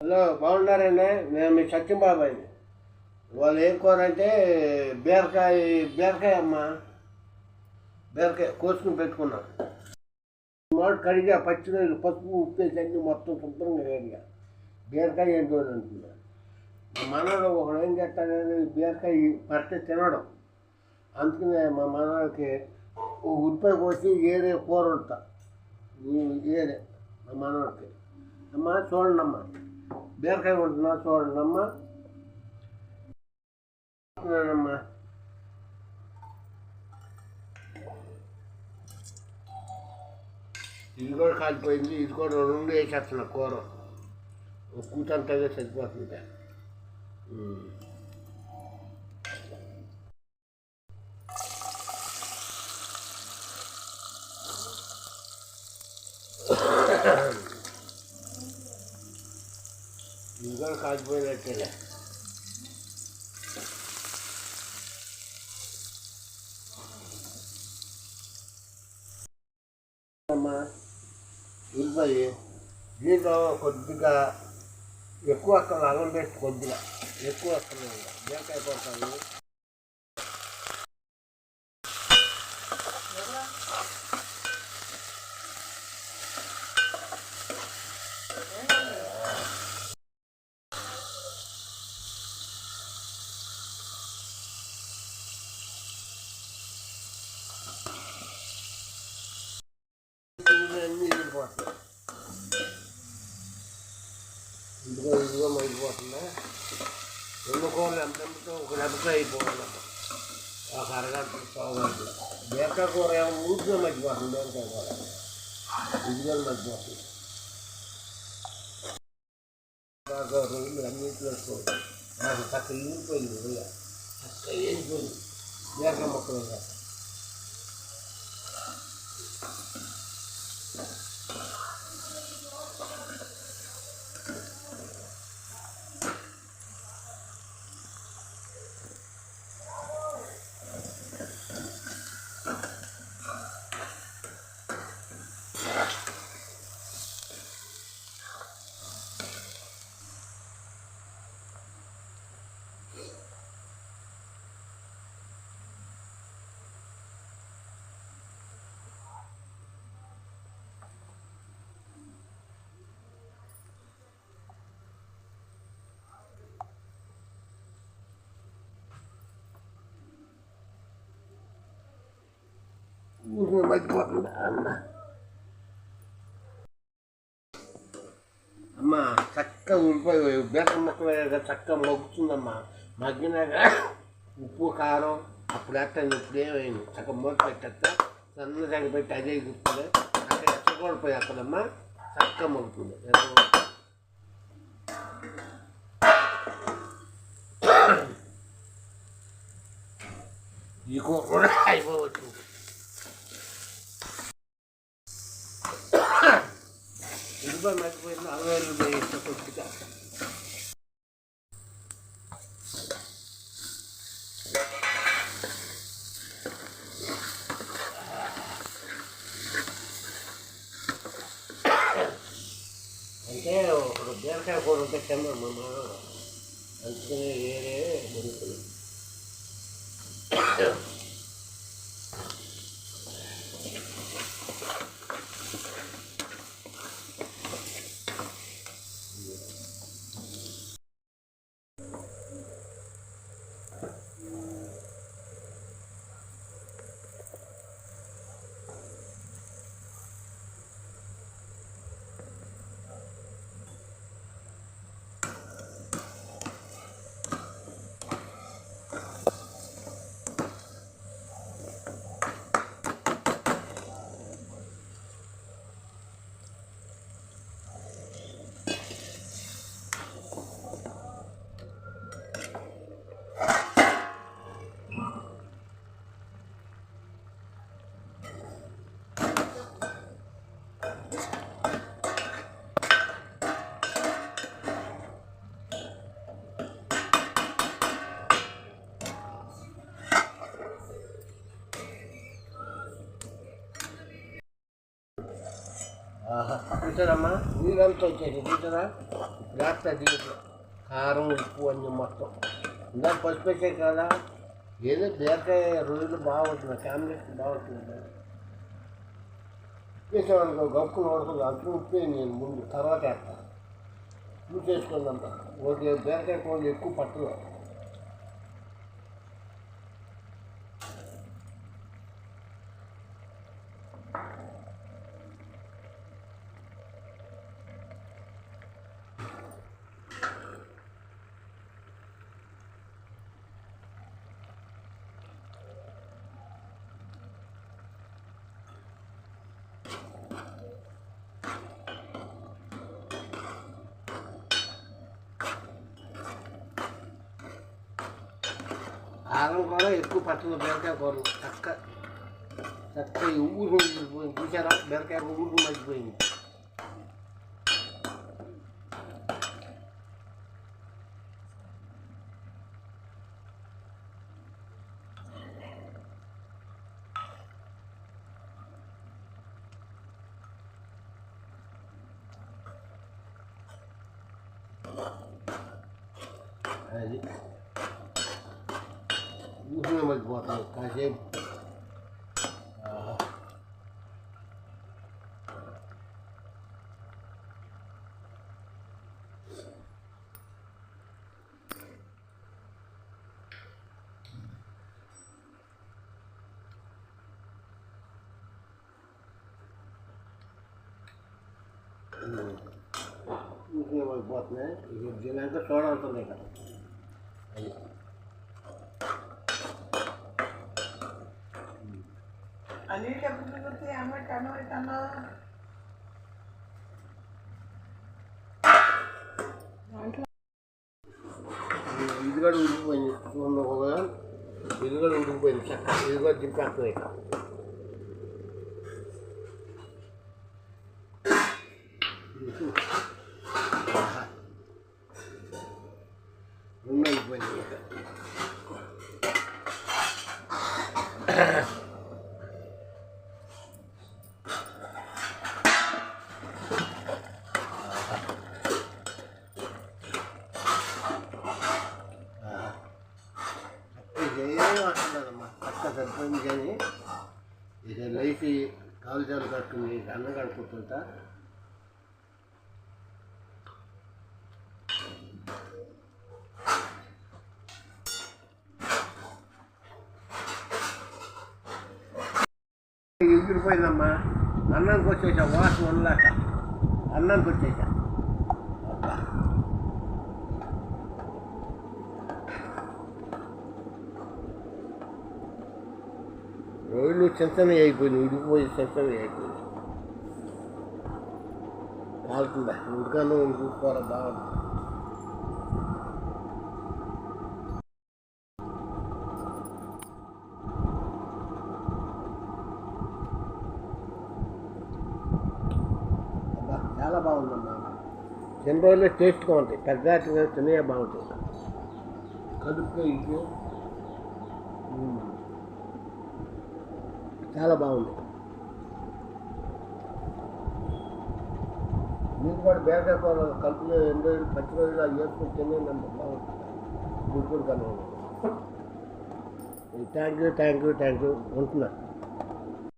Hello బాగున్నారండి? నేను మీ సత్యం బాబాయ్. వాళ్ళు ఏం కూర అంటే బీరకాయ బీరకాయ అమ్మా. బీరకాయ కోసుకుని పెట్టుకున్నాం. మాట కడిగా పచ్చినీళ్ళు పసుపు ఉప్పు వేసి అన్ని మొత్తం శుభ్రంగా వేడిగా బీరకాయ ఏంటో అని అంటున్నా మా ఒకడు ఏం చేస్తాడని బీరకాయ పడితే తినడం. అందుకనే మా మనవాడికి ఓ కోసి ఏరే కూర ఉంటా ఏరే మా మనవాడికి. అమ్మా చూడండి అమ్మా బీరకాయ ఉంటున్నా చూడండి అమ్మా అమ్మా ఇది కూడా కాలిపోయింది ఇది కూడా రెండు వేసేస్తున్నా కూర. కూతంతగా సరిపోతుంది. ఉమ్. ఇది ఉల్లిపాయ దీంట్లో కొద్దిగా ఎక్కువ అక్కడ అల్లం పేస్ట్ కొద్దిగా ఎక్కువ అక్కడ బీరకాయ పడతాయి అన్నీ వెళ్ళిపోతాయి ఇదిగో ఇదిగో అయిపోతుందా రెండు కూరలు ఎంత ఎంపితే ఒక నెపతో అయిపోతుంది ఒక అరగంట పావుగంట బీరకాయ కూర ఏమో ఊరికే మర్చిపోతుంది బీరకాయ కూర. ఇదిగో మర్చిపోతుంది బాగా రోజులు అన్నింటిలో నాకు చక్క ఈగిపోయింది చక్క వేసిపోయింది బీరకాయ మొక్కలు వేసాక. మర్చిపోతుందా అన్న అమ్మ చక్కగా ఉల్లిపాయ బీరకాయ ముక్కలు వేయగా చక్కగా మగ్గుతుందమ్మా మగ్గినాక ఉప్పు కారం అప్పుడు వేస్తాను ఇప్పుడు ఏమైంది చక్క మూత పెట్టేస్తా సన్న దగ్గర పెట్టి అదే గుర్తుంది అక్కడ ఎచ్చగొడిపోయి అక్కడమ్మా చక్క మగ్గుతుంది ఈ కూర అయిపోవచ్చు అయిపోవచ్చు ఉల్లిపాయ మర్చిపోయింది అరవై రూపాయలు ఇస్తే కొద్దిగా అంటే ఒక బీరకాయ కూర ఉంటే కింద మా మనవడు అందుకనే వేరే దొరుకుతుంది చూసారమ్మా నీళ్ళంతా వచ్చేసి చూసారా జాగ్రత్త దీంట్లో కారం ఉప్పు అన్నీ మొత్తం. ఇందా పసుపు వేసే కదా ఏదో బీరకాయ రోజులు బాగుంటుంది ఫ్యామిలీకి బాగుంటుంది వేసామనుకో గప్పు వరకు అంటు ఉప్పే నేను ముందు తర్వాత వేస్తాను ఉప్పు చేసుకుందంత ఒక బీరకాయ కోళ్ళు ఎక్కువ పట్టలేదు కారం కూడా ఎక్కువ పట్టదు బీరకాయ కూరలు చక్క చక్క ఈ ఊరు మగ్గిపోయింది చూసారా బీరకాయ ఊరు మగ్గిపోయింది అది Good work, Kazim. बहुत में ये जिला का चौड़ा नहीं का కన్ను పెట్టాను దాంట్లో ఇది కూడా ఉడికిపోయింది చూడండి ఒక ఉడికిపోయింది చక్క ఇది దింపేస్తుంది ఇక ఆహా. రెండు అయిపోయింది ఇక ఆహా. ఇక ఏం వస్తుందమ్మా సరిపోయింది కానీ ఇక లైఫ్ కాలు చేలు కట్టుకుని ఇక అన్నం కడుక్కుంటుంటా. ఎగిరిపోయిందమ్మా. అన్నానికి వచ్చేసా వాసన ఉండలేక. అన్నంకి వచ్చేసా అబ్బా. రోడ్లు చిన్నవి అయిపోయినాయి ఉడికిపోయి చిన్నవి అయిపోయింది కాలుతుందా ఉడకను ఉడుకోరా బాగుంది. అబ్బా చాలా బాగుందమ్మా. చిన్న రోజుల్లో టేస్ట్గా ఉంటాయి పెద్ద తినే బాగుంటుంది కలుపుకో ఇంకో చాలా బాగుంది. మీకు కూడా బేరకాయ కూర కలుపులో ఎన్ని రోజులు పచ్చి రోజులు అవి వేసుకుని తినేదండి బాగుంటుంది. కన్నా thank you thank you thank you ఉంటున్నా.